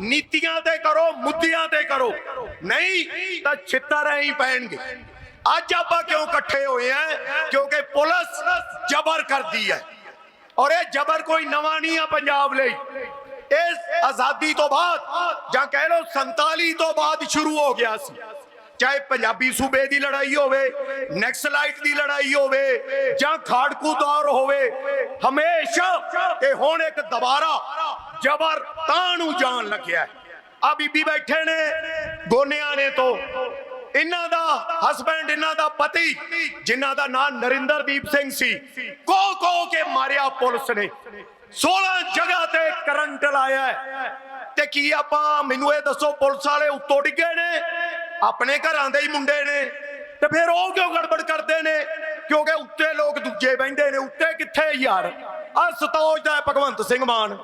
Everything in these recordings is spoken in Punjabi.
ਨੀਤੀਆਂ ਤੇ ਕਰੋ, ਮੁੱਦਿਆਂ ਤੇ ਕਰੋ। ਨਹੀਂ ਤਾਂ ਛਿੱਤਰ ਹੀ ਪੈਣਗੇ। ਅੱਜ ਆਪਾਂ ਕਿਉਂ ਇਕੱਠੇ ਹੋਏ ਆ? ਕਿਉਂਕਿ ਪੁਲਿਸ ਜ਼ਬਰ ਕਰਦੀ ਹੈ। ਔਰ ਇਹ ਜ਼ਬਰ ਕੋਈ ਨਵਾਂ ਨਹੀਂ ਆ ਪੰਜਾਬ ਲਈ। ਇਸ ਆਜ਼ਾਦੀ ਤੋਂ ਬਾਅਦ, ਜਾਂ ਕਹਿ ਲਓ 47 ਤੋਂ ਬਾਅਦ ਸ਼ੁਰੂ ਹੋ ਗਿਆ ਸੀ। ਚਾਹੇ ਪੰਜਾਬੀ ਸੂਬੇ ਦੀ ਲੜਾਈ ਹੋਵੇ ਨੈਕਸਲਾਈਟ ਦੀ ਲੜਾਈ ਹੋਵੇ, ਜਾਂ ਖਾੜਕੂ ਦੌਰ ਹੋਵੇ, ਹਮੇਸ਼ਾ ਇਹ ਹੁਣ ਇੱਕ ਦੁਬਾਰਾ ਜ਼ਬਰ ਤਾਂ ਨੂੰ ਜਾਣ ਲੱਗਿਆ। ਆ ਬੀਬੀ ਬੈਠੇ ਨੇ ਗੋਨਿਆਂ ਨੇ ਤੋਂ। ਇਹਨਾਂ ਦਾ ਹਸਬੈਂਡ ਇਹਨਾਂ ਦਾ ਪਤੀ, ਜਿਨ੍ਹਾਂ ਦਾ ਨਾਮ ਨਰਿੰਦਰਦੀਪ ਸਿੰਘ ਸੀ, ਕੋ ਕੋ ਕੇ ਮਾਰਿਆ ਪੁਲਿਸ ਨੇ। 16 ਜਗ੍ਹਾ ਤੇ ਕਰੰਟ ਲਾਇਆ ਤੇ ਕੀ ਆਪਾਂ, ਮੈਨੂੰ ਇਹ ਦੱਸੋ, ਪੁਲਿਸ ਵਾਲੇ ਉੱਤੋਂ ਡਿੱਗੇ ਨੇ? ਆਪਣੇ ਘਰਾਂ ਦੇ ਹੀ ਮੁੰਡੇ ਨੇ। ਤੇ ਫਿਰ ਉਹ ਕਿਉਂ ਗੜਬੜ ਕਰਦੇ ਨੇ? ਕਿਉਂਕਿ ਉੱਤੇ ਲੋਕ ਦੂਜੇ ਬੈੰਦੇ ਨੇ। ਉੱਤੇ ਕਿੱਥੇ ਯਾਰ? ਆ ਸਤੋਜ ਦਾ ਭਗਵੰਤ ਸਿੰਘ ਮਾਨ।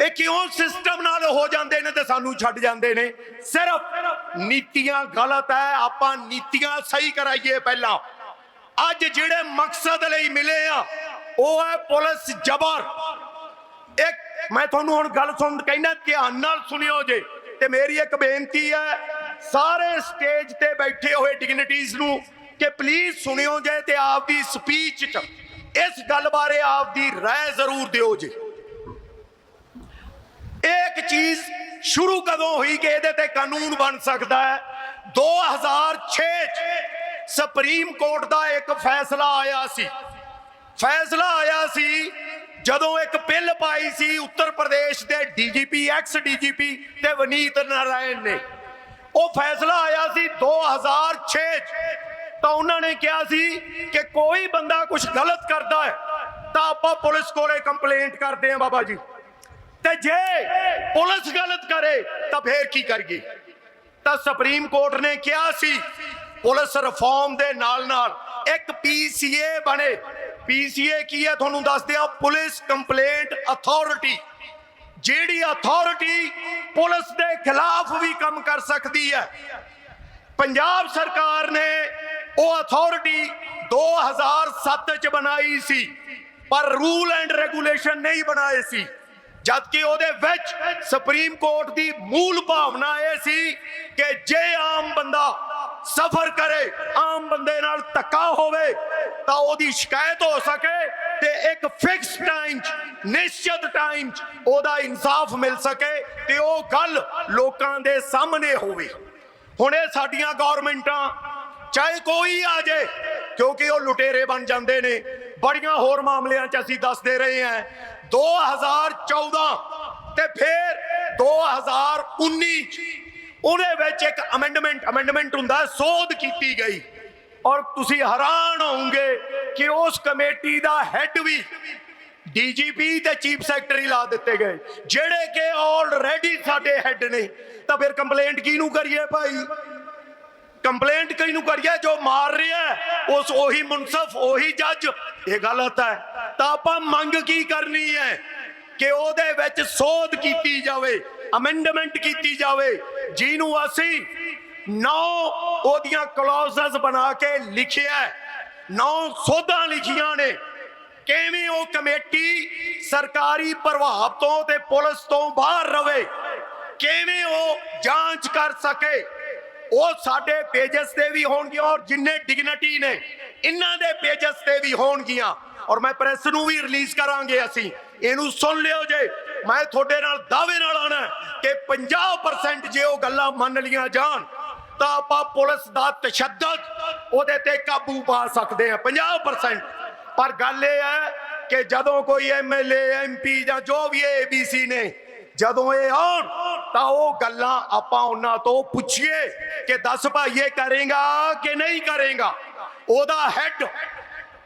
ਇਹ ਕਿਉਂ ਸਿਸਟਮ ਨਾਲ ਹੋ ਜਾਂਦੇ ਨੇ ਤੇ ਸਾਨੂੰ ਛੱਡ ਜਾਂਦੇ ਨੇ? ਸਿਰਫ ਨੀਤੀਆਂ ਗਲਤ ਹੈ, ਆਪਾਂ ਨੀਤੀਆਂ ਸਹੀ ਕਰਾਈਏ ਪਹਿਲਾਂ। ਅੱਜ ਜਿਹੜੇ ਮਕਸਦ ਲਈ ਮਿਲੇ ਆ, ਉਹ ਹੈ ਪੁਲਿਸ ਜ਼ਬਰ। ਇੱਕ ਮੈਂ ਤੁਹਾਨੂੰ ਹੁਣ ਗੱਲ ਸੁਣ ਕਹਿੰਦਾ, ਧਿਆਨ ਨਾਲ ਸੁਣਿਓ ਜੇ। ਤੇ ਮੇਰੀ ਇੱਕ ਬੇਨਤੀ ਹੈ, ਸਾਰੇ ਸਟੇਜ ਤੇ ਬੈਠੇ ਹੋਏ ਡਿਗਨਿਟੀਜ਼ ਨੂੰ ਕਿ ਪਲੀਜ਼ ਸੁਣਿਓ ਜੇ ਤੇ ਆਪਦੀ ਸਪੀਚ ਚ ਇਸ ਗੱਲ ਬਾਰੇ ਆਪਦੀ ਰਾਏ ਜ਼ਰੂਰ ਦਿਓ ਜੇ। ਇੱਕ ਚੀਜ਼ ਸ਼ੁਰੂ ਕਦੋਂ ਹੋਈ ਕਿ ਇਹਦੇ ਤੇ ਕਾਨੂੰਨ ਬਣ ਸਕਦਾ ਹੈ? 2006 ਚ ਸੁਪਰੀਮ ਕੋਰਟ ਦਾ ਇੱਕ ਫੈਸਲਾ ਆਇਆ ਸੀ। ਫੈਸਲਾ ਆਇਆ ਸੀ ਜਦੋਂ ਇੱਕ ਬਿੱਲ ਪਾਈ ਸੀ ਉੱਤਰ ਪ੍ਰਦੇਸ਼ ਦੇ ਡੀਜੀਪੀ ਐਕਸ ਡੀਜੀਪੀ ਤੇ ਵਨੀਤ ਨਾਰਾਇਣ ਨੇ। ਉਹ ਫੈਸਲਾ ਆਇਆ ਸੀ 2006 ਚ। ਤਾਂ ਉਹਨਾਂ ਨੇ ਕਿਹਾ ਸੀ ਕਿ ਕੋਈ ਬੰਦਾ ਕੁਝ ਗਲਤ ਕਰਦਾ ਹੈ ਤਾਂ ਆਪਾਂ ਪੁਲਿਸ ਕੋਲੇ ਕੰਪਲੇਂਟ ਕਰਦੇ ਹਾਂ ਬਾਬਾ ਜੀ। ਤੇ ਜੇ ਪੁਲਿਸ ਗਲਤ ਕਰੇ, ਤਾਂ ਫੇਰ ਕੀ ਕਰੀਏ? ਤਾਂ ਸੁਪਰੀਮ ਕੋਰਟ ਨੇ ਕਿਹਾ ਸੀ, ਪੁਲਿਸ ਰਿਫਾਰਮ ਦੇ ਨਾਲ ਨਾਲ ਇੱਕ ਪੀਸੀਏ ਬਣੇ। ਪੀਸੀਏ ਕੀ ਹੈ ਤੁਹਾਨੂੰ ਦੱਸਦੇ ਆ ਪੁਲਿਸ ਕੰਪਲੇਂਟ ਅਥਾਰਟੀ। ਜਿਹੜੀ ਅਥਾਰਟੀ ਪੁਲਿਸ ਦੇ ਖਿਲਾਫ ਵੀ ਕੰਮ ਕਰ ਸਕਦੀ ਹੈ। ਪੰਜਾਬ ਸਰਕਾਰ ਨੇ ਉਹ ਅਥਾਰਟੀ 2007 ਚ ਬਣਾਈ ਸੀ, ਪਰ ਰੂਲ ਐਂਡ ਰੈਗੂਲੇਸ਼ਨ ਨਹੀਂ ਬਣਾਏ ਸੀ। ਜਦਕਿ ਉਹਦੇ ਵਿੱਚ ਸੁਪਰੀਮ ਕੋਰਟ ਦੀ ਮੂਲ ਭਾਵਨਾ ਇਹ ਸੀ ਕਿ ਜੇ ਆਮ ਬੰਦਾ ਸਫਰ ਕਰੇ, ਆਮ ਬੰਦੇ ਨਾਲ ਧੱਕਾ ਹੋਵੇ, ਤਾਂ ਉਹਦੀ ਸ਼ਿਕਾਇਤ ਹੋ ਸਕੇ ਤੇ ਇੱਕ ਫਿਕਸ ਟਾਈਮ 'ਚ, ਨਿਸ਼ਚਿਤ ਟਾਈਮ 'ਚ ਉਹਦਾ ਇਨਸਾਫ ਮਿਲ ਸਕੇ ਤੇ ਉਹ ਗੱਲ ਲੋਕਾਂ ਦੇ ਸਾਹਮਣੇ ਹੋਵੇ। ਹੁਣ ਇਹ ਸਾਡੀਆਂ ਗਵਰਨਮੈਂਟਾਂ ਚਾਹੇ ਕੋਈ ਆ ਜੇ, ਕਿਉਂਕਿ ਉਹ ਲੁਟੇਰੇ ਬਣ ਜਾਂਦੇ ਨੇ ਬੜੀਆਂ ਹੋਰ ਮਾਮਲਿਆਂ 'ਚ ਅਸੀਂ ਦੱਸਦੇ ਰਹੇ ਹਾਂ। 2014 ਤੇ ਫਿਰ 2019 'ਚ ਉਹਦੇ ਵਿੱਚ ਇੱਕ ਅਮੈਂਡਮੈਂਟ ਅਮੈਂਡਮੈਂਟ ਹੁੰਦਾ, ਸੋਧ ਕੀਤੀ ਗਈ। ਔਰ ਤੁਸੀਂ ਹੈਰਾਨ ਹੋਵੋਗੇ ਕਿ ਉਸ ਕਮੇਟੀ ਦਾ ਹੈੱਡ ਵੀ ਡੀਜੀਪੀ ਤੇ ਚੀਫ ਸੈਕਟਰੀ ਲਾ ਦਿੱਤੇ ਗਏ। ਜਿਹੜੇ ਕਿ ਆਲਰੇਡੀ ਸਾਡੇ ਹੈੱਡ ਨੇ। ਤਾਂ ਫਿਰ ਕੰਪਲੇਂਟ ਕਿਹਨੂੰ ਕਰੀਏ ਭਾਈ? ਕੰਪਲੇਂਟ ਕਿਹਨੂੰ ਕਰੀਏ? ਜੋ ਮਾਰ ਰਿਹਾ ਉਸ ਉਹੀ ਮੁਨਸਫ, ਉਹੀ ਜੱਜ। ਇਹ ਗਲਤ ਹੈ। ਤਾਂ ਆਪਾਂ ਮੰਗ ਕੀ ਕਰਨੀ ਹੈ? ਕਿ ਉਹਦੇ ਵਿੱਚ ਸੋਧ ਕੀਤੀ ਜਾਵੇ ਅਮੈਂਡਮੈਂਟ ਕੀਤੀ ਜਾਵੇ। ਜਿਹਨੂੰ ਅਸੀਂ ਨੌ ਉਹਦੀਆਂ ਕਲੌਜ਼ਸ ਬਣਾ ਕੇ ਲਿਖਿਆ ਨੌ ਸੋਧਾਂ ਲਿਖੀਆਂ ਨੇ। ਕਿਵੇਂ ਉਹ ਕਮੇਟੀ ਸਰਕਾਰੀ ਪ੍ਰਭਾਵ ਤੋਂ ਤੇ ਪੁਲਿਸ ਤੋਂ ਬਾਹਰ ਰਵੇ? ਕਿਵੇਂ ਉਹ ਜਾਂਚ ਕਰ ਸਕੇ? ਉਹ ਸਾਡੇ ਪੇਜਸ ਤੇ ਵੀ ਹੋਣਗੀਆਂ ਔਰ ਜਿੰਨੇ ਡਿਗਨਿਟੀ ਨੇ, ਇਹਨਾਂ ਦੇ ਪੇਜਸ ਤੇ ਵੀ ਹੋਣਗੀਆਂ। ਔਰ ਮੈਂ ਪ੍ਰੈਸ ਨੂੰ ਵੀ ਰਿਲੀਜ਼ ਕਰਾਂਗੇ ਅਸੀਂ। ਇਹਨੂੰ ਸੁਣ ਲਿਓ ਜੇ, ਮੈਂ ਤੁਹਾਡੇ ਨਾਲ ਦਾਅਵੇ ਨਾਲ ਆਣਾ ਕਿ 50% ਜੇ ਉਹ ਗੱਲਾਂ ਮੰਨ ਲੀਆਂ ਜਾਣ, ਤਾਂ ਆਪਾਂ ਪੁਲਿਸ ਦਾ ਤਸ਼ੱਦਦ ਉਹਦੇ ਤੇ ਕਾਬੂ ਪਾ ਸਕਦੇ ਹਾਂ 50% ਪਰ ਗੱਲ ਇਹ ਹੈ ਕਿ ਜਦੋਂ ਕੋਈ ਐਮਐਲਏ ਐਮਪੀ ਜਾਂ ਜੋ ਵੀ ਏਬੀਸੀ ਨੇ, ਜਦੋਂ ਇਹ ਆਉਣ ਤਾਂ ਉਹ ਗੱਲਾਂ ਆਪਾਂ ਉਹਨਾਂ ਤੋਂ ਪੁੱਛੀਏ ਕਿ ਦੱਸ ਭਾਈ ਕਰੇਗਾ ਕਿ ਨਹੀਂ ਕਰੇਗਾ? ਉਹਦਾ ਹੈੱਡ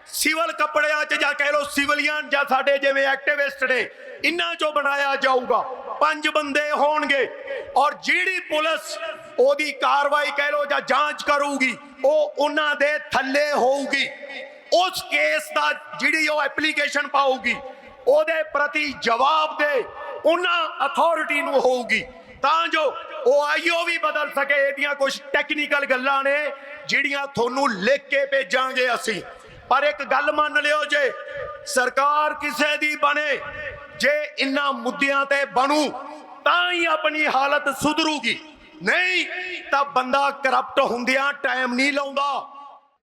ਸਿਵਲ ਕੱਪੜਿਆਂ 'ਚ ਜਾਂ ਕਹਿ ਲਓ ਸਿਵਲੀਅਨ ਜਾਂ ਸਾਡੇ ਜਿਵੇਂ ਐਕਟਿਵਿਸਟ ਨੇ ਇਹਨਾਂ 'ਚੋਂ ਬਣਾਇਆ ਜਾਊਗਾ। ਪੰਜ ਬੰਦੇ ਹੋਣਗੇ ਔਰ ਜਿਹੜੀ ਪੁਲਿਸ ਉਹਦੀ ਕਾਰਵਾਈ ਕਹਿ ਲਓ ਜਾਂ ਜਾਂਚ ਕਰੂਗੀ, ਉਹ ਉਹਨਾਂ ਦੇ ਥੱਲੇ ਹੋਊਗੀ। ਉਸ ਕੇਸ ਦਾ ਜਿਹੜੀ ਉਹ ਐਪਲੀਕੇਸ਼ਨ ਪਾਊਗੀ, ਉਹਦੇ ਪ੍ਰਤੀ ਜਵਾਬ ਦੇ ਉਹਨਾਂ ਅਥਾਰਟੀ ਨੂੰ ਹੋਊਗੀ। ਤਾਂ ਜੋ ਉਹ ਆਈਓ ਵੀ ਬਦਲ ਸਕੇ ਇਹਦੀਆਂ ਕੁਝ ਟੈਕਨੀਕਲ ਗੱਲਾਂ ਨੇ, ਜਿਹੜੀਆਂ ਤੁਹਾਨੂੰ ਲਿਖ ਕੇ ਭੇਜਾਂਗੇ ਅਸੀਂ। ਪਰ ਇੱਕ ਗੱਲ ਮੰਨ ਲਿਓ ਜੇ, ਸਰਕਾਰ ਕਿਸੇ ਦੀ ਬਣੇ, ਜੇ ਇਨ੍ਹਾਂ ਮੁੱਦਿਆਂ ਤੇ ਬਣੂ, ਤਾਂ ਹੀ ਆਪਣੀ ਹਾਲਤ ਸੁਧਰੂਗੀ। ਨਹੀਂ, ਤਾਂ ਬੰਦਾ ਕਰਪਟ ਹੁੰਦਿਆਂ ਟਾਈਮ ਨਹੀਂ ਲਾਉਂਦਾ।